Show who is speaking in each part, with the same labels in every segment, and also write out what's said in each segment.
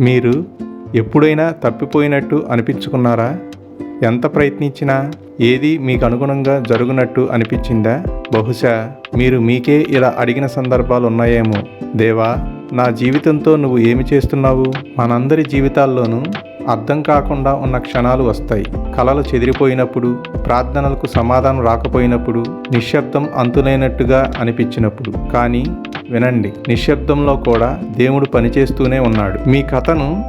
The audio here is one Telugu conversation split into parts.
Speaker 1: మీరు ఎప్పుడైనా తప్పిపోయినట్టు అనిపించుకున్నారా? ఎంత ప్రయత్నించినా ఏది మీకు అనుగుణంగా జరుగునట్టు అనిపించిందా? బహుశా మీరు మీకే ఇలా అడిగిన సందర్భాలు ఉన్నాయేమో దేవా నా జీవితంతో నువ్వు ఏమి చేస్తున్నావు? మనందరి జీవితాల్లోనూ అర్థం కాకుండా ఉన్న క్షణాలు వస్తాయి. కలలు చెదిరిపోయినప్పుడు ప్రార్థనలకు సమాధానం రాకపోయినప్పుడు నిశ్శబ్దం అంతులేనట్టుగా అనిపించినప్పుడు. కానీ వినండి. నిశ్శబ్దంలో కూడా దేవుడు పనిచేస్తూనే ఉన్నాడు. మీ కథను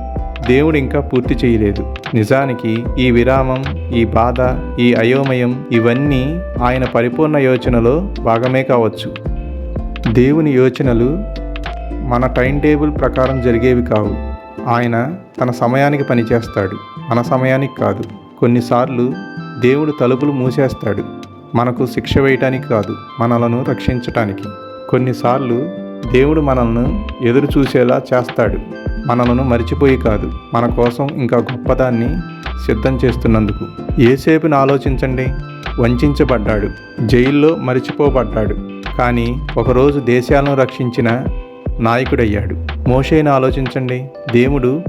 Speaker 1: దేవుడు ఇంకా పూర్తి చేయలేదు. నిజానికి ఈ విరామం ఈ బాధ ఈ అయోమయం ఇవన్నీ ఆయన పరిపూర్ణ యోచనలో భాగమే కావచ్చు. దేవుని యోచనలు మన టైం టేబుల్ ప్రకారం జరిగేవి కావు. ఆయన తన సమయానికి పనిచేస్తాడు. మన సమయానికి కాదు. కొన్నిసార్లు దేవుడు తలుపులు మూసేస్తాడు. మనకు శిక్ష వేయటానికి కాదు. మనలను రక్షించటానికి. కొన్నిసార్లు దేవుడు మనల్ని ఎదురు చూసేలా చేస్తాడు. మనలను మరిచిపోయి కాదు. మన కోసం ఇంకా గొప్పదాన్ని సిద్ధం చేస్తున్నందుకు. ఏసేపుని ఆలోచించండి. వంచబడ్డాడు. జైల్లో మరిచిపోబడ్డాడు. కానీ ఒకరోజు దేశాలను రక్షించిన నాయకుడయ్యాడు. మోషేను ఆలోచించండి. దేవుడు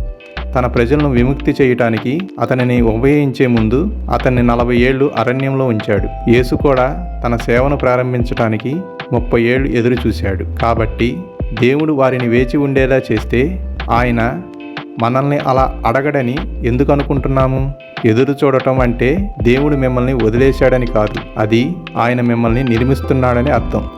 Speaker 1: తన ప్రజలను విముక్తి చేయటానికి అతనిని ఉపయోగించే ముందు అతన్ని నలభై ఏళ్ళు అరణ్యంలో ఉంచాడు. యేసు కూడా తన సేవను ప్రారంభించటానికి ముప్పై ఏళ్ళు ఎదురు చూశాడు. కాబట్టి దేవుడు వారిని వేచి ఉండేలా చేస్తే ఆయన మనల్ని అలా అడగడని ఎందుకు అనుకుంటున్నాము? ఎదురు చూడటం అంటే దేవుడు మిమ్మల్ని వదిలేశాడని కాదు. అది ఆయన మిమ్మల్ని నిర్మిస్తున్నాడని అర్థం.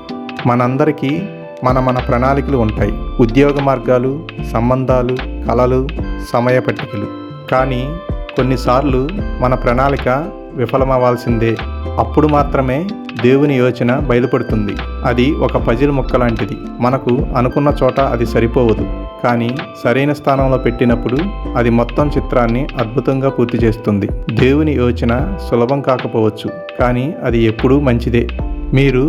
Speaker 1: మనందరికీ మన మన ప్రణాళికలు ఉంటాయి. ఉద్యోగ మార్గాలు సంబంధాలు కళలు సమయ పట్టికలు. కానీ కొన్నిసార్లు మన ప్రణాళిక విఫలమవ్వాల్సిందే. అప్పుడు మాత్రమే దేవుని యోచన బయలుపడుతుంది. అది ఒక పజిల్ ముక్క లాంటిది మనకు అనుకున్న చోట అది సరిపోవదు. కానీ సరైన స్థానంలో పెట్టినప్పుడు అది మొత్తం చిత్రాన్ని అద్భుతంగా పూర్తి చేస్తుంది. దేవుని యోచన సులభం కాకపోవచ్చు. కానీ అది ఎప్పుడూ మంచిదే. మీరు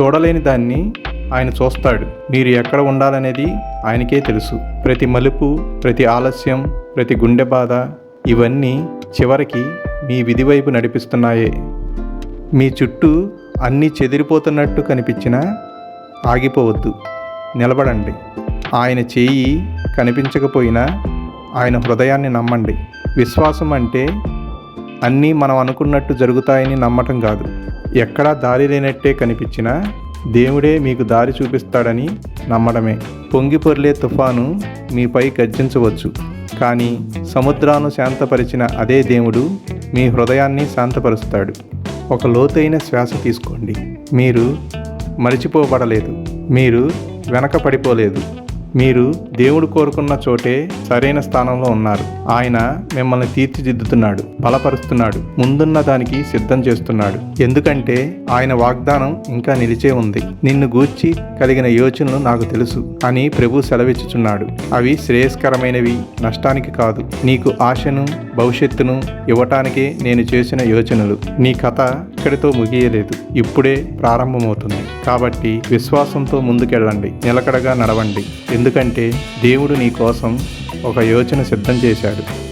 Speaker 1: చూడలేని దాన్ని ఆయన చూస్తాడు. మీరు ఎక్కడ ఉండాలనేది ఆయనకే తెలుసు. ప్రతి మలుపు ప్రతి ఆలస్యం ప్రతి గుండె బాధ ఇవన్నీ చివరికి మీ విధి వైపు నడిపిస్తున్నాయే. మీ చుట్టూ అన్నీ చెదిరిపోతున్నట్టు కనిపించినా ఆగిపోవద్దు. నిలబడండి. ఆయన చేయి కనిపించకపోయినా ఆయన హృదయాన్ని నమ్మండి. విశ్వాసం అంటే అన్నీ మనం అనుకున్నట్టు జరుగుతాయని నమ్మటం కాదు. ఎక్కడా దారి లేనట్టే కనిపించినా దేవుడే మీకు దారి చూపిస్తాడని నమ్మడమే. పొంగి పొర్లే తుఫాను మీపై గర్జించవచ్చు. కానీ సముద్రాను శాంతపరిచిన అదే దేవుడు మీ హృదయాన్ని శాంతపరుస్తాడు. ఒక లోతైన శ్వాస తీసుకోండి. మీరు మరిచిపోబడలేదు. మీరు వెనక పడిపోలేదు మీరు దేవుడు కోరుకున్న చోటే సరైన స్థానంలో ఉన్నారు. ఆయన మిమ్మల్ని తీర్చిదిద్దుతున్నాడు బలపరుస్తున్నాడు ముందున్న దానికి సిద్ధం చేస్తున్నాడు. ఎందుకంటే ఆయన వాగ్దానం ఇంకా నిలిచే ఉంది. నిన్ను గూర్చి కలిగిన యోచనలు నాకు తెలుసు అని ప్రభు సెలవిచ్చుచున్నాడు. అవి శ్రేయస్కరమైనవి నష్టానికి కాదు. నీకు ఆశను భవిష్యత్తును ఇవ్వటానికే నేను చేసిన యోచనలు. నీ కథ ఇక్కడితో ముగియలేదు. ఇప్పుడే ప్రారంభమవుతుంది. కాబట్టి విశ్వాసంతో ముందుకెళ్ళండి. నిలకడగా నడవండి. ఎందుకంటే దేవుడు నీ కోసం ఒక యోచన సిద్ధం చేశాడు.